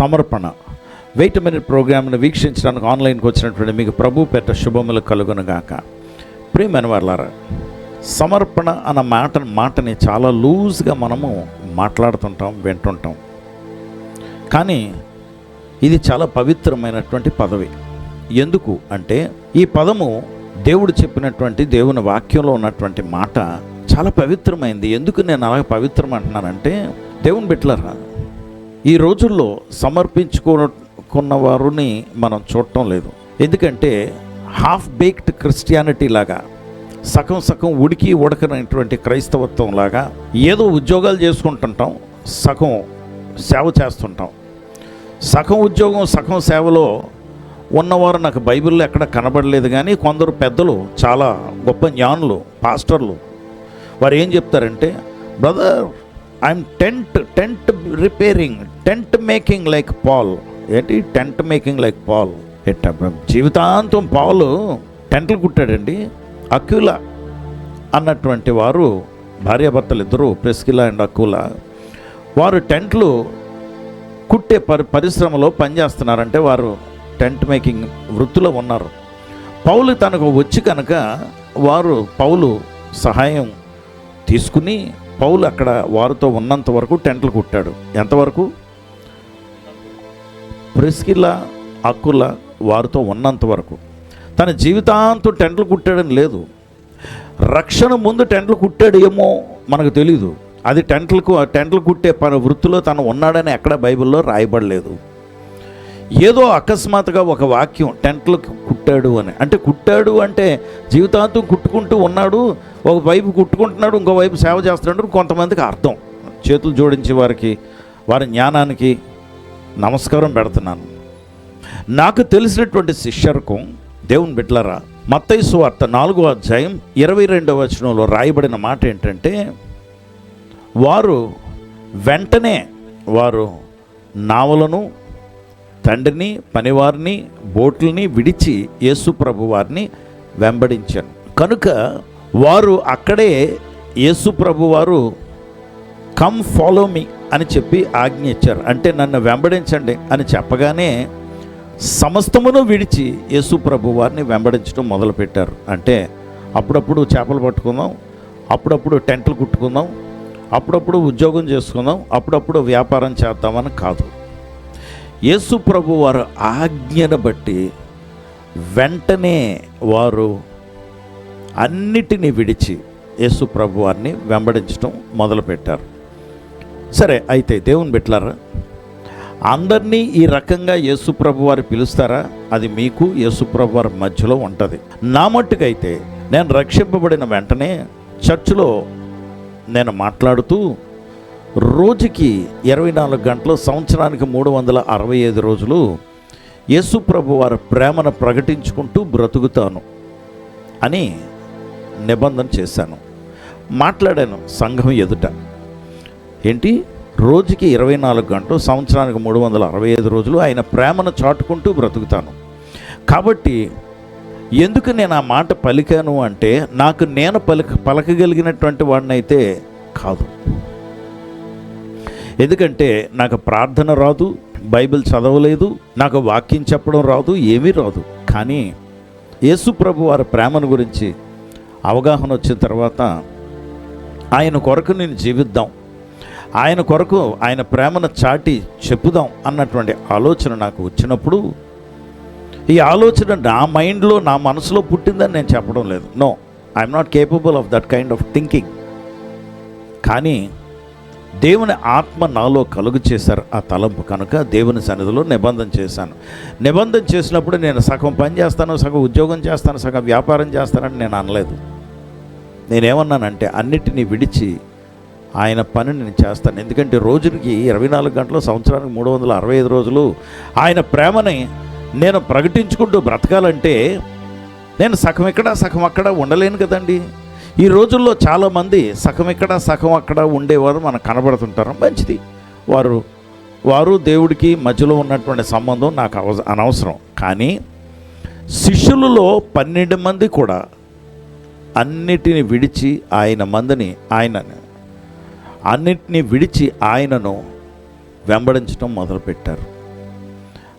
సమర్పణ. Wait minute ప్రోగ్రామ్ను వీక్షించడానికి ఆన్లైన్కి వచ్చినటువంటి మీకు ప్రభు పెట్ట శుభములు కలుగునుగాక ప్రియమైన వాళ్ళారా సమర్పణ అన్న మాట మాటని చాలా లూజ్గా మనము మాట్లాడుతుంటాం వింటుంటాం. కానీ ఇది చాలా పవిత్రమైనటువంటి పదవి. ఎందుకు అంటే ఈ పదము దేవుడు చెప్పినటువంటి దేవుని వాక్యంలో ఉన్నటువంటి మాట చాలా పవిత్రమైంది. ఎందుకు నేను అలా పవిత్రం అంటున్నానంటే దేవుని బిట్లరా ఈ రోజుల్లో సమర్పించుకున్న వారిని మనం చూడటం లేదు. ఎందుకంటే హాఫ్ బేక్డ్ క్రిస్టియానిటీ లాగా సగం సగం ఉడికి ఉడకనటువంటి క్రైస్తవత్వం లాగా ఏదో ఉద్యోగాలు చేసుకుంటుంటాం సగం సేవ చేస్తుంటాం. సగం ఉద్యోగం సగం సేవలో ఉన్నవారు నాకు బైబిల్లో ఎక్కడ కనబడలేదు కానీ కొందరు పెద్దలు చాలా గొప్ప జ్ఞానులు పాస్టర్లు వారు ఏం చెప్తారంటే brother I'm tent tent repairing tent making like Paul ఏంటి? టెంట్ మేకింగ్ లైక్ పాల్ జీవితాంతం పాలు టెంట్లు కుట్టాడండి. అక్యుల అన్నటువంటి వారు భార్యాభర్తలు ఇద్దరు ప్రెస్కిలా అండ్ అక్కుల వారు టెంట్లు కుట్టే పరి పరిశ్రమలో పనిచేస్తున్నారంటే వారు టెంట్ మేకింగ్ వృత్తిలో ఉన్నారు. పౌలు తనకు వచ్చి కనుక వారు పౌలు సహాయం తీసుకుని పౌలు అక్కడ వారితో ఉన్నంత వరకు టెంట్లు కుట్టాడు. ఎంతవరకు? ప్రెస్కిల్లా అక్కుల వారితో ఉన్నంత వరకు. తన జీవితాంతం టెంట్లు కుట్టాడని లేదు. రక్షణ ముందు టెంట్లు కుట్టాడు ఏమో మనకు తెలీదు. అది టెంట్లకు టెంట్లు కుట్టే పని వృత్తిలో తను ఉన్నాడని ఎక్కడ బైబిల్లో రాయబడలేదు. ఏదో అకస్మాత్తుగా ఒక వాక్యం టెంట్లు కుట్టాడు అని. అంటే కుట్టాడు అంటే జీవితాంతం కుట్టుకుంటూ ఉన్నాడు ఒక వైపు కుట్టుకుంటున్నాడు ఇంకో వైపు సేవ చేస్తున్నాడు కొంతమందికి అర్థం. చేతులు జోడించే వారికి వారి జ్ఞానానికి నమస్కారం పెడుతున్నాను. నాకు తెలిసినటువంటి శిష్యర్కం దేవుని బిడ్లరా మత్తైసు వార్త నాలుగో అధ్యాయం ఇరవై రెండవ వచనంలో రాయబడిన మాట ఏంటంటే వారు వెంటనే వారు నావలను తండ్రిని పనివారిని బోట్లని విడిచి యేసు ప్రభు వారిని వెంబడించాను కనుక వారు అక్కడే యేసు ప్రభు వారు కమ్ ఫాలో మీ అని చెప్పి ఆజ్ఞ ఇచ్చారు. అంటే నన్ను వెంబడించండి అని చెప్పగానే సమస్తమును విడిచి యేసు ప్రభు వారిని వెంబడించడం మొదలుపెట్టారు. అంటే అప్పుడప్పుడు చేపలు పట్టుకుందాం అప్పుడప్పుడు టెంట్లు కుట్టుకుందాం అప్పుడప్పుడు ఉద్యోగం చేసుకుందాం అప్పుడప్పుడు వ్యాపారం చేద్దామని కాదు. యేసు ప్రభు వారు ఆజ్ఞను బట్టి వెంటనే వారు అన్నిటినీ విడిచి యేసు ప్రభు వారిని వెంబడించడం మొదలుపెట్టారు. సరే అయితే దేవుని పెట్టారా అందరినీ ఈ రకంగా యేసుప్రభు వారు పిలుస్తారా? అది మీకు యేసుప్రభు వారి మధ్యలో ఉంటుంది. నా మట్టుకైతే నేను రక్షింపబడిన వెంటనే చర్చిలో నేను మాట్లాడుతూ రోజుకి ఇరవై నాలుగు గంటలు సంవత్సరానికి మూడు వందల అరవై ఐదు రోజులు యేసుప్రభు వారి ప్రేమను ప్రకటించుకుంటూ బ్రతుకుతాను అని నిబంధన చేశాను. మాట్లాడాను సంఘం ఎదుట. ఏంటి? రోజుకి ఇరవై నాలుగు గంటలు సంవత్సరానికి మూడు వందల అరవై ఐదు రోజులు ఆయన ప్రేమను చాటుకుంటూ బ్రతుకుతాను. కాబట్టి ఎందుకు నేను ఆ మాట పలికాను అంటే నాకు నేను పలిక పలకగలిగినటువంటి వాడినైతే కాదు. ఎందుకంటే నాకు ప్రార్థన రాదు బైబిల్ చదవలేదు నాకు వాక్యం చెప్పడం రాదు ఏమీ రాదు. కానీ యేసు ప్రభు వారి ప్రేమను గురించి అవగాహన వచ్చిన తర్వాత ఆయన కొరకు నేను జీవిద్దాం ఆయన కొరకు ఆయన ప్రేమను చాటి చెప్పుదాం అన్నటువంటి ఆలోచన నాకు వచ్చినప్పుడు ఈ ఆలోచన నా మైండ్లో నా మనసులో పుట్టిందని నేను చెప్పడం లేదు. No I'm not capable of that kind of thinking. కానీ దేవుని ఆత్మ నాలో కలుగు చేశారు ఆ తలంపు. కనుక దేవుని సన్నిధిలో నిబంధన చేశాను. నిబంధన చేసినప్పుడు నేను సగం పని చేస్తాను సగం ఉద్యోగం చేస్తాను సగం వ్యాపారం చేస్తానని నేను అనలేదు. నేనేమన్నానంటే అన్నిటినీ విడిచి ఆయన పని నేను చేస్తాను. ఎందుకంటే రోజుకి ఇరవై నాలుగు గంటలు సంవత్సరానికి మూడు వందల అరవై ఐదు రోజులు ఆయన ప్రేమని నేను ప్రకటించుకుంటూ బ్రతకాలంటే నేను సగం ఇక్కడ సగం అక్కడ ఉండలేను కదండి. ఈ రోజుల్లో చాలామంది సగం ఇక్కడ సగం అక్కడ ఉండేవారు మనకు కనబడుతుంటారు. మంచిది. వారు వారు దేవుడికి మధ్యలో ఉన్నటువంటి సంబంధం నాకు అవ అనవసరం. కానీ శిష్యులలో పన్నెండు మంది కూడా అన్నిటిని విడిచి ఆయన మందిని ఆయన అన్నిటిని విడిచి ఆయనను వెంబడించడం మొదలుపెట్టారు.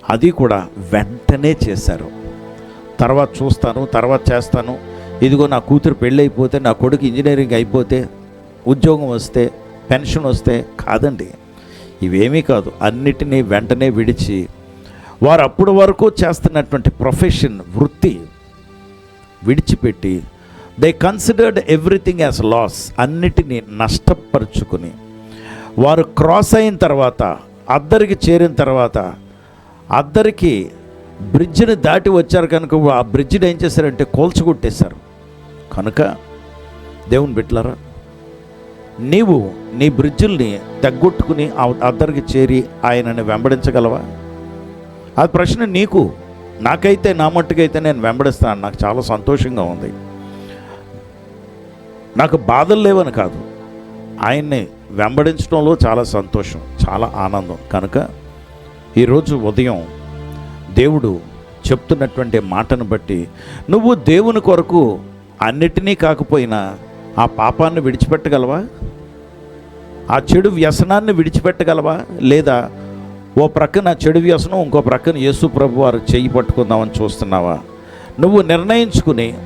అది కూడా వెంటనే చేశారు. తర్వాత చూస్తాను తర్వాత చేస్తాను. ఇదిగో నా కూతురు పెళ్ళైపోతే నా కొడుకు ఇంజనీరింగ్ అయిపోతే ఉద్యోగం వస్తే పెన్షన్ వస్తే కాదండి. ఇవేమీ కాదు అన్నిటినీ వెంటనే విడిచి వారు అప్పటి వరకు చేస్తున్నటువంటి ప్రొఫెషన్ వృత్తి విడిచిపెట్టి they considered everything as loss అన్నిటినీ నష్టపరుచుకుని వారు క్రాస్ అయిన తర్వాత అద్దరికి చేరిన తర్వాత అద్దరికి బ్రిడ్జిని దాటి వచ్చారు కనుక ఆ బ్రిడ్జిని ఏం చేశారంటే కోల్చుకొట్టేశారు కనుక దేవుని బిడ్డలారా నీవు నీ బ్రిడ్జిల్ని తగ్గొట్టుకుని అద్దరికి చేరి ఆయనని వెంబడించగలవా? ఆ ప్రశ్న నీకు నాకైతే నా మట్టుకైతే నేను వెంబడిస్తాను నాకు చాలా సంతోషంగా ఉంది. నాకు బాధలు లేవని కాదు ఆయన్ని వెంబడించడంలో చాలా సంతోషం చాలా ఆనందం. కనుక ఈరోజు ఉదయం దేవుడు చెప్తున్నటువంటి మాటను బట్టి నువ్వు దేవుని కొరకు అన్నిటినీ కాకపోయినా ఆ పాపాన్ని విడిచిపెట్టగలవా? ఆ చెడు వ్యసనాన్ని విడిచిపెట్టగలవా? లేదా ఓ ప్రక్కన చెడు వ్యసనం ఇంకో ప్రక్కన యేసు ప్రభు వారు చేయి పట్టుకుందామని చూస్తున్నావా? నువ్వు నిర్ణయించుకుని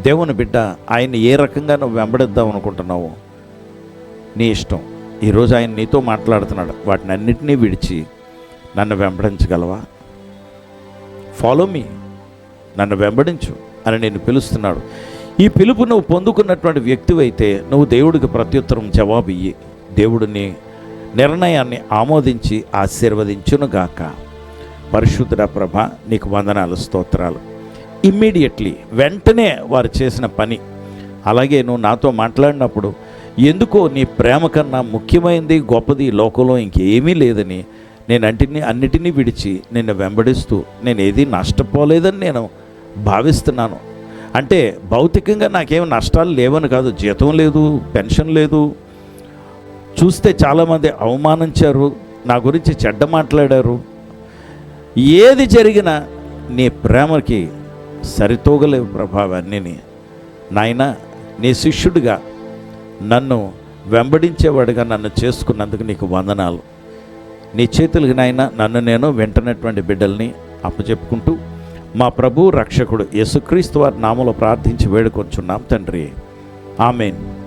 దేవుని బిడ్డ ఆయన్ని ఏ రకంగా నువ్వు వెంబడిద్దాం అనుకుంటున్నావు? నీ ఇష్టం. ఈరోజు ఆయన నీతో మాట్లాడుతున్నాడు. వాటిని అన్నిటినీ విడిచి నన్ను వెంబడించగలవా? Follow me. నన్ను వెంబడించు అని నేను పిలుస్తున్నాడు. ఈ పిలుపు నువ్వు పొందుకున్నటువంటి వ్యక్తివైతే నువ్వు దేవుడికి ప్రత్యుత్తరం జవాబు ఇయ్యి దేవుడిని నిర్ణయాన్ని ఆమోదించి ఆశీర్వదించునుగాక. పరిశుద్ధ ప్రభ నీకు వందనాలు స్తోత్రాలు. ఇమ్మీడియట్లీ వెంటనే వారు చేసిన పని. అలాగే నువ్వు నాతో మాట్లాడినప్పుడు ఎందుకో నీ ప్రేమ కన్నా ముఖ్యమైనది గొప్పది లోకంలో ఇంకేమీ లేదని నేను అంటిని అన్నిటినీ విడిచి నిన్ను వెంబడిస్తూ నేను ఏది నష్టపోలేదని నేను భావిస్తున్నాను. అంటే భౌతికంగా నాకేం నష్టాలు లేవని కాదు జీతం లేదు పెన్షన్ లేదు. చూస్తే చాలామంది అవమానించారు నా గురించి చెడ్డ మాట్లాడారు. ఏది జరిగినా నీ ప్రేమకి సరితూగలేవు ప్రభావాన్ని నాయన నీ శిష్యుడిగా నన్ను వెంబడించేవాడిగా నన్ను చేసుకున్నందుకు నీకు వందనాలు. నీ చేతులకి నాయన నన్ను నేను వెంటనటువంటి బిడ్డల్ని అప్పచెప్పుకుంటూ మా ప్రభు రక్షకుడు యేసుక్రీస్తు వారి నామలో ప్రార్థించి వేడుకొచ్చున్నాం తండ్రి. ఆమెన్.